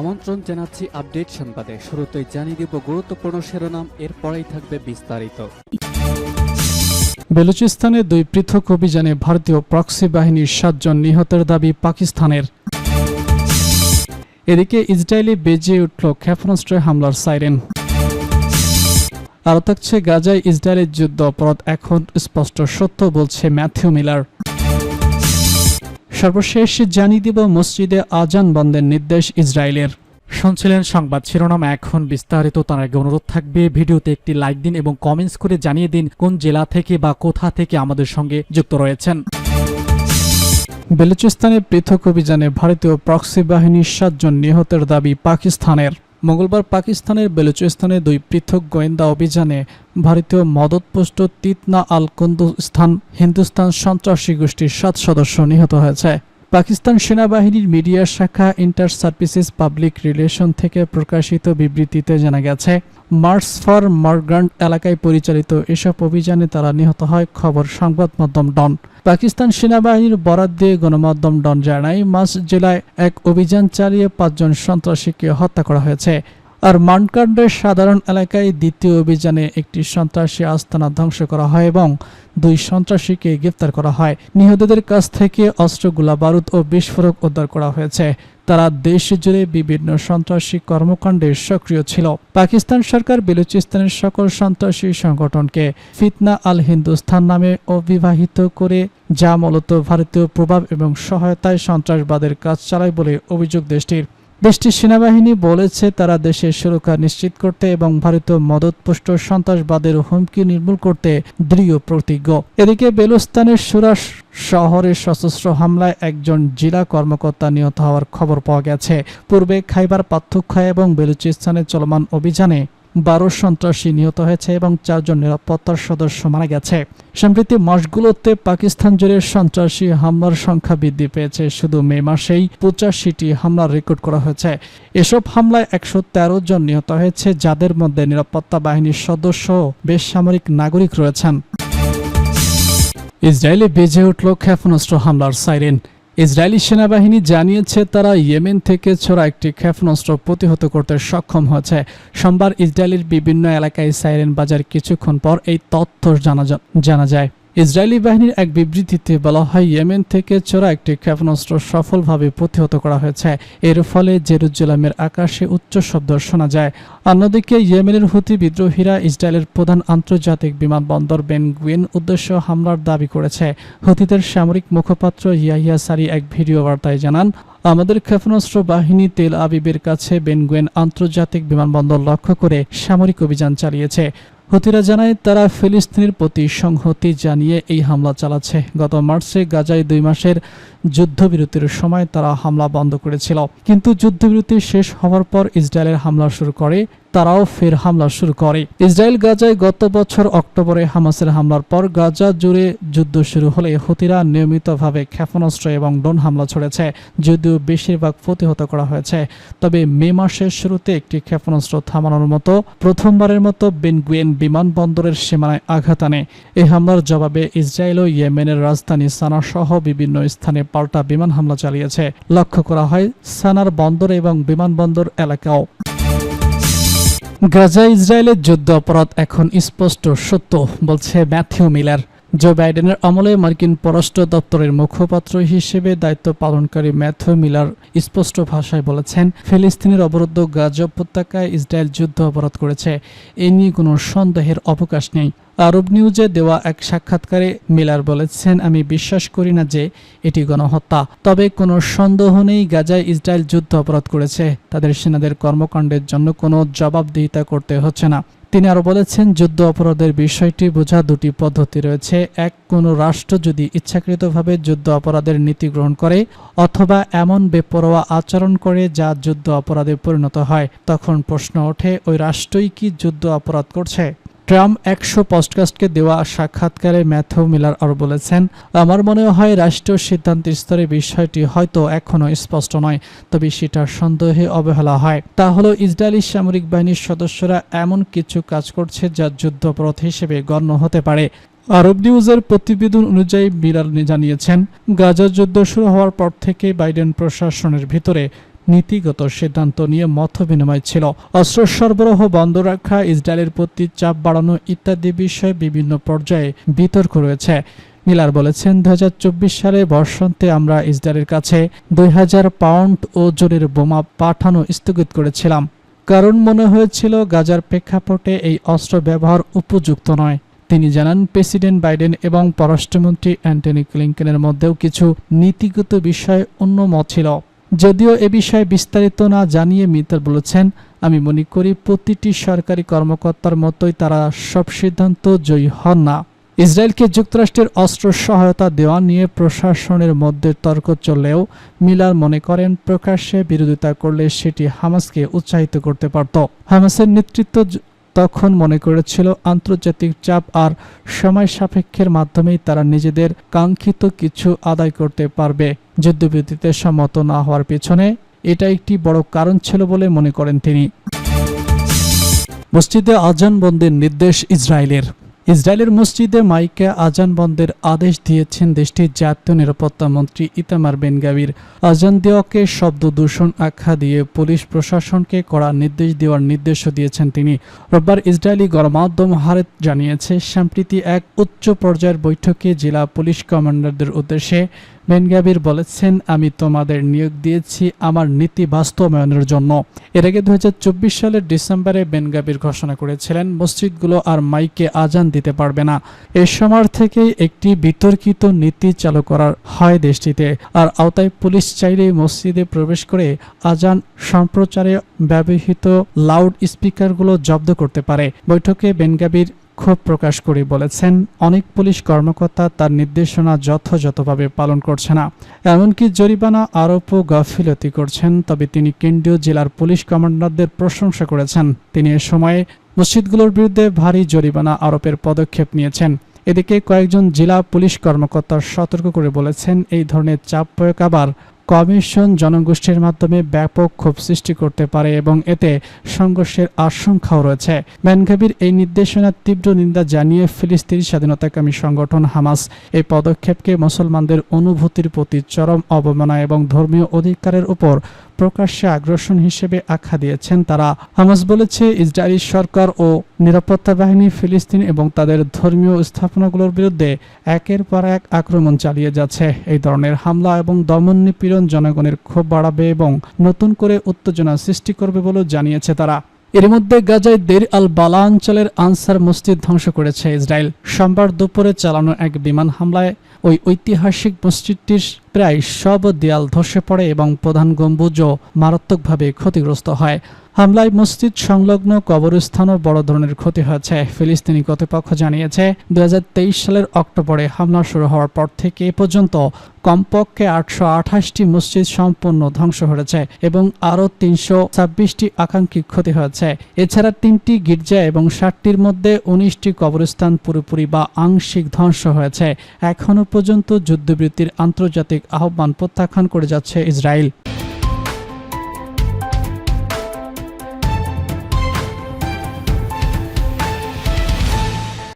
আমন্ত্রণ জানাচ্ছি আপডেট সংবাদে। শুরুতেই জানিয়ে দিব গুরুত্বপূর্ণ শিরোনাম, এরপরেই থাকবে বিস্তারিত। বেলুচিস্তানে দুই পৃথক অভিযানে ভারতীয় প্রক্সি বাহিনীর সাতজন নিহতের দাবি পাকিস্তানের। এদিকে ইসরায়েলি বেজে উঠল ক্ষেপণাস্ত্রে হামলার সাইরেন। আরও থাকছে, গাজায় ইসরায়েলের যুদ্ধ অপরাধ এখন স্পষ্ট সত্য বলছে ম্যাথিউ মিলার। সর্বশেষ জানিয়ে দিব মসজিদে আজান বন্ধের নির্দেশ ইসরায়েলের। শুনছিলেন সংবাদ শিরোনাম এখন বিস্তারিত। তার আগে অনুরোধ থাকবে ভিডিওতে একটি লাইক দিন এবং কমেন্টস করে জানিয়ে দিন কোন জেলা থেকে বা কোথা থেকে আমাদের সঙ্গে যুক্ত রয়েছেন। বেলুচিস্তানে পৃথক অভিযানে ভারতীয় প্রক্সি বাহিনীর সাতজন নিহতের দাবি পাকিস্তানের। মঙ্গলবার পাকিস্তানের বেলুচিস্তানে দুই পৃথক গোয়েন্দা অভিযানে ভারতীয় মদতপুষ্ট তিতনা আল কুন্দুস্তান হিন্দুস্তান সন্ত্রাসী গোষ্ঠীর সাত সদস্য নিহত হয়েছে। পাকিস্তান সেনাবাহিনীর মিডিয়া শাখা ইন্টার সার্ভিসেস পাবলিক রিলেশন থেকে প্রকাশিত বিবৃতিতে জানা গেছে মার্চ ফর মার্গ্রান্ট এলাকায় পরিচালিত এসব অভিযানে তারা নিহত হয়, খবর সংবাদ মাধ্যম ডন। পাকিস্তান সেনাবাহিনীর বরাদ দিয়ে গণমাধ্যম ডন জানায় মাস জেলায় এক অভিযান চালিয়ে পাঁচজন সন্ত্রাসীকে হত্যা করা হয়েছে। আর মানকান্ডের সাধারণ এলাকায় দ্বিতীয় অভিযানে একটি সন্ত্রাসী আস্তানা ধ্বংস করা হয় এবং দুই সন্ত্রাসীকে গ্রেফতার করা হয়। নিহতদের কাছ থেকে অস্ত্র গোলা বারুদ ও বিস্ফোরক উদ্ধার করা হয়েছে। তারা দেশ জুড়ে বিভিন্ন সন্ত্রাসী কর্মকাণ্ডে সক্রিয় ছিল। পাকিস্তান সরকার বেলুচিস্তানের সকল সন্ত্রাসী সংগঠনকে ফিতনা আল হিন্দুস্তান নামে অবিবাহিত করে, যা মূলত ভারতীয় প্রভাব এবং সহায়তায় সন্ত্রাসবাদের কাজ চালায় বলে অভিযোগ দেশটির। দেশটির সেনাবাহিনী বলেছে, তারা দেশের সুরক্ষা নিশ্চিত করতে এবং ভারতীয় মদতপুষ্ট সন্ত্রাসবাদের হুমকি নির্মূল করতে দৃঢ় প্রতিজ্ঞ। এদিকে বেলুস্তানের সুরাস শহরের সশস্ত্র হামলায় একজন জেলা কর্মকর্তা নিহত হওয়ার খবর পাওয়া গেছে। পূর্বে খাইবার পার্থক্য এবং বেলুচিস্তানে চলমান অভিযানে বারো সন্ত্রাসী নিহত হয়েছে এবং চারজন নিরাপত্তার সদস্য মারা গেছে। সম্প্রতি মাসগুলোতে পাকিস্তান জুড়ে সন্ত্রাসী হামলার সংখ্যা বৃদ্ধি পেয়েছে। শুধু মে মাসেই পঁচাশিটি হামলার রেকর্ড করা হয়েছে। এসব হামলায় একশো তেরো জন নিহত হয়েছে, যাদের মধ্যে নিরাপত্তা বাহিনীর সদস্য বেসামরিক নাগরিক রয়েছেন। ইসরায়েলে বেজে উঠল ক্ষেপণাস্ত্র হামলার সাইরেন। ইসরায়েলি সেনাবাহিনী জানিয়েছে তারা ইয়েমেন থেকে ছোড়া একটি ক্ষেপণাস্ত্র প্রতিহত করতে সক্ষম হয়েছে। সোমবার ইসরায়েলের বিভিন্ন এলাকায় সাইরেন বাজার কিছুক্ষণ পর এই তথ্য জানা যায়। ইসরায়েলি বাহিনীর এক বিবৃতিতে বলা হয়, ইয়েমেন থেকে চোরা একটি ক্ষেপণাস্ত্র সফলভাবে প্রতিহত করা হয়েছে। এর ফলে জেরুজালেমের আকাশে উচ্চ শব্দ শোনা যায়। অন্যদিকে, ইয়েমেনের হুতি বিদ্রোহীরা ইসরায়েলের প্রধান আন্তর্জাতিক বিমানবন্দর বেন গুয়েন উদ্দেশ্য হামলার দাবি করেছে। হুতিদের সামরিক মুখপাত্র ইয়াহিয়া সারি এক ভিডিও বার্তায় জানান, আমাদের ক্ষেপণাস্ত্র বাহিনী তেল আবিবের কাছে বেনগুয়েন আন্তর্জাতিক বিমানবন্দর লক্ষ্য করে সামরিক অভিযান চালিয়েছে। হুতিরা জানায়, তারা ফিলিস্তিনের প্রতি সংহতি জানিয়ে এই হামলা চালাচ্ছে। গত মার্চে গাজায় দুই মাসের যুদ্ধবিরতির সময় তারা হামলা বন্ধ করেছিল। কিন্তু যুদ্ধবিরতি শেষ হওয়ার পর ইসরায়েলের হামলা শুরু করে, তারাও ফের হামলা শুরু করে। ইসরায়েল গাজায় গত বছর অক্টোবরে হামাসের হামলার পর গাজা জুড়ে যুদ্ধ শুরু হলে হুতিরা নিয়মিতভাবে ক্ষেপণাস্ত্র এবং ড্রোন হামলা ছড়েছে, যদিও বেশিরভাগ প্রতিহত করা হয়েছে। তবে মে মাসের শুরুতে একটি ক্ষেপণাস্ত্র থামানোর মতো প্রথমবারের মতো বেনগুয়েন বিমানবন্দরের সীমানায় আঘাত আনে। এই হামলার জবাবে ইসরায়েল ও ইয়েমেনের রাজধানী সানা সহ বিভিন্ন স্থানে পাল্টা বিমান হামলা চালিয়েছে। লক্ষ্য করা হয়, সানার বন্দর এবং বিমানবন্দর এলাকাও। গাজা ইসরায়েলের যুদ্ধ অপরাধ এখন স্পষ্ট সত্য, বলছে ম্যাথিউ মিলার। জো বাইডেনের আমলে মার্কিন পররাষ্ট্র দপ্তরের মুখপাত্র হিসেবে দায়িত্ব পালনকারী ম্যাথিউ মিলার স্পষ্ট ভাষায় বলেছেন, ফিলিস্তিনের অবরুদ্ধ গাজা উপত্যকায় ইসরায়েল যুদ্ধ অপরাধ করেছে। এ নিয়ে কোনো সন্দেহের অবকাশ নেই। আরব নিউজে দেওয়া এক সাক্ষাৎকারে মিলার বলেছেন, আমি বিশ্বাস করি না যে এটি গণহত্যা। তবে কোনো সন্দেহ নেই, গাজায় ইসরায়েল যুদ্ধ অপরাধ করেছে। তাদের সেনাদের কর্মকাণ্ডের জন্য কোনো জবাবদিহিতা করতে হচ্ছে না। তিনি আরও বলেছেন, যুদ্ধ অপরাধের বিষয়টি বোঝা দুটি পদ্ধতি রয়েছে। এক, কোনো রাষ্ট্র যদি ইচ্ছাকৃতভাবে যুদ্ধ অপরাধের নীতি গ্রহণ করে অথবা এমন বেপরোয়া আচরণ করে যা যুদ্ধ অপরাধে পরিণত হয়, তখন প্রশ্ন ওঠে, ওই রাষ্ট্রই কি যুদ্ধ অপরাধ করছে? ট্রাম্প একশো পডকাস্টকে দেওয়া সাক্ষাৎকারে ম্যাথু মিলার আরও বলেছেন, আমার মনে হয় রাষ্ট্রীয় সিদ্ধান্তের স্তরে বিষয়টি হয়তো এখনও স্পষ্ট নয়, তবে সেটা সন্দেহে অবহেলা হয়। তা হলো, ইসরায়েলি সামরিক বাহিনীর সদস্যরা এমন কিছু কাজ করছে যা যুদ্ধপরাধ হিসেবে গণ্য হতে পারে। আরব নিউজের প্রতিবেদন অনুযায়ী বিলাল জানিয়েছেন গাজার যুদ্ধ শুরু হওয়ার পর থেকে বাইডেন প্রশাসনের ভিতরে নীতিগত সিদ্ধান্ত নিয়ে মত বিনিময় ছিল। অস্ত্র সরবরাহ বন্ধ রাখা, ইসরায়েলের প্রতি চাপ বাড়ানো ইত্যাদি বিষয়ে বিভিন্ন পর্যায়ে বিতর্ক রয়েছে। মিলার বলেছেন দু হাজার চব্বিশ সালে বর্ষান্তে আমরা ইসরায়েলের কাছে দুই হাজার পাউন্ড ওজনের বোমা পাঠানো স্থগিত করেছিলাম। কারণ মনে হয়েছিল, গাজার প্রেক্ষাপটে এই অস্ত্র ব্যবহার উপযুক্ত নয়। তিনি জানান, প্রেসিডেন্ট বাইডেন এবং পররাষ্ট্রমন্ত্রী অ্যান্টনি ক্লিংকনের মধ্যেও কিছু নীতিগত বিষয়ে অন্য মত ছিল। যদিও এ বিষয়ে বিস্তারিত না জানিয়ে মিত্তল বলেছেন, আমি মনে করি প্রতিটি সরকারি কর্মকর্তার মতোই তারা সব সিদ্ধান্ত জয়ী হন না। ইসরায়েলকে যুক্তরাষ্ট্রের অস্ত্র সহায়তা দেওয়া নিয়ে প্রশাসনের মধ্যে তর্ক চললেও মিলার মনে করেন প্রকাশ্যে বিরোধিতা করলে সেটি হামাসকে উৎসাহিত করতে পারত। হামাসের নেতৃত্ব তখন মনে করেছিল আন্তর্জাতিক চাপ আর সময় সাপেক্ষের মাধ্যমেই তারা নিজেদের কাঙ্ক্ষিত কিছু আদায় করতে পারবে। যুদ্ধবিরতিতে সম্মত না হওয়ার পেছনে এটা একটি বড় কারণ ছিল বলে মনে করেন তিনি। মসজিদে আজান বন্দের নির্দেশ ইসরায়েলের। ইসরায়েলের মসজিদে মাইকে আজান বন্ধের আদেশ দিয়েছেন দেশটির জাতীয় নিরাপত্তা মন্ত্রী ইতামার বেনগাবির। আজান দেওয়াকে শব্দ দূষণ আখ্যা দিয়ে পুলিশ প্রশাসনকে কড়া নির্দেশ দেওয়ার নির্দেশও দিয়েছেন তিনি। রোববার ইসরায়েলি গণমাধ্যম হারেত জানিয়েছে, সম্প্রতি এক উচ্চ পর্যায়ের বৈঠকে জেলা পুলিশ কমান্ডারদের উদ্দেশ্যে বেনগাবির বলেছেন, আমি তোমাদের নিয়োগ দিয়েছি আমার নীতি বাস্তবায়নের জন্য। এর আগে দু হাজার চব্বিশ সালের ডিসেম্বরে বেনগাবির ঘোষণা করেছিলেন, মসজিদগুলো আর মাইকে আজান দিতে পারবে না। এ সময় থেকেই একটি বিতর্কিত নীতি চালু করার হয় দেশটিতে। আর আওতায় পুলিশ চাইলে মসজিদে প্রবেশ করে আজান সম্প্রচারে ব্যবহৃত লাউড স্পিকারগুলো জব্দ করতে পারে। বৈঠকে বেনগাবির ক্ষোভ প্রকাশ করে বলেছেন, অনেক পুলিশ কর্মকর্তা তার নির্দেশনা যথাযথভাবে পালন করছে না। এমনকি জরিমানা আরোপও গাফিলতি করছেন, তবে তিনি কেন্দ্রীয় জেলার পুলিশ কমান্ডারদের প্রশংসা করেছেন। তিনি এ সময়ে মসজিদগুলোর বিরুদ্ধে ভারী জরিমানা আরোপের পদক্ষেপ নিয়েছেন। এদিকে কয়েকজন জেলা পুলিশ কর্মকর্তা সতর্ক করে বলেছেন, এই ধরনের চাপ প্রয়োগ আবার কমিশন জনগোষ্ঠীর মাধ্যমে ব্যাপক ক্ষোভ সৃষ্টি করতে পারে এবং এতে সংঘর্ষের আশঙ্কাও রয়েছে। ম্যানঘাবির এই নির্দেশনার তীব্র নিন্দা জানিয়ে ফিলিস্তিনি স্বাধীনতাকামী সংগঠন হামাস এই পদক্ষেপকে মুসলমানদের অনুভূতির প্রতি চরম অবমাননা এবং ধর্মীয় অধিকারের উপর প্রকাশ্যে আগ্রাসন হিসেবে আখ্যা দিয়েছেন তারা। হামাস বলেছে, ইসরায়েলি সরকার ও নিরাপত্তা বাহিনী ফিলিস্তিন এবং তাদের ধর্মীয় স্থাপনাগুলোর বিরুদ্ধে একের পর এক আক্রমণ চালিয়ে যাচ্ছে। এই ধরনের হামলা এবং দমন নিপীড়ন জনগণের ক্ষোভ বাড়াবে এবং নতুন করে উত্তেজনা সৃষ্টি করবে বলেও জানিয়েছে তারা। এর মধ্যে গাজায় দের আল বালা অঞ্চলের আনসার মসজিদ ধ্বংস করেছে ইসরায়েল। সোমবার দুপুরে চালানো এক বিমান হামলায় ওই ঐতিহাসিক মসজিদটির প্রায় সব দেয়াল ধসে পড়ে এবং প্রধান গম্বুজও মারাত্মকভাবে ক্ষতিগ্রস্ত হয়। হামলায় মসজিদ সংলগ্ন কবরস্থানও বড় ধরনের ক্ষতি হয়েছে, ফিলিস্তিনি কর্তৃপক্ষ জানিয়েছে। দু হাজার তেইশ সালের অক্টোবরে হামলা শুরু হওয়ার পর থেকে এ পর্যন্ত কমপক্ষে আটশো আঠাশটি মসজিদ সম্পূর্ণ ধ্বংস হয়েছে এবং আরও তিনশো ছাব্বিশটি আকাঙ্ক্ষিক ক্ষতি হয়েছে। এছাড়া তিনটি গির্জা এবং ষাটটির মধ্যে উনিশটি কবরস্থান পুরোপুরি বা আংশিক ধ্বংস হয়েছে। এখনও পর্যন্ত যুদ্ধবৃত্তির আন্তর্জাতিক আহ্বান প্রত্যাখ্যান করে যাচ্ছে ইসরায়েল।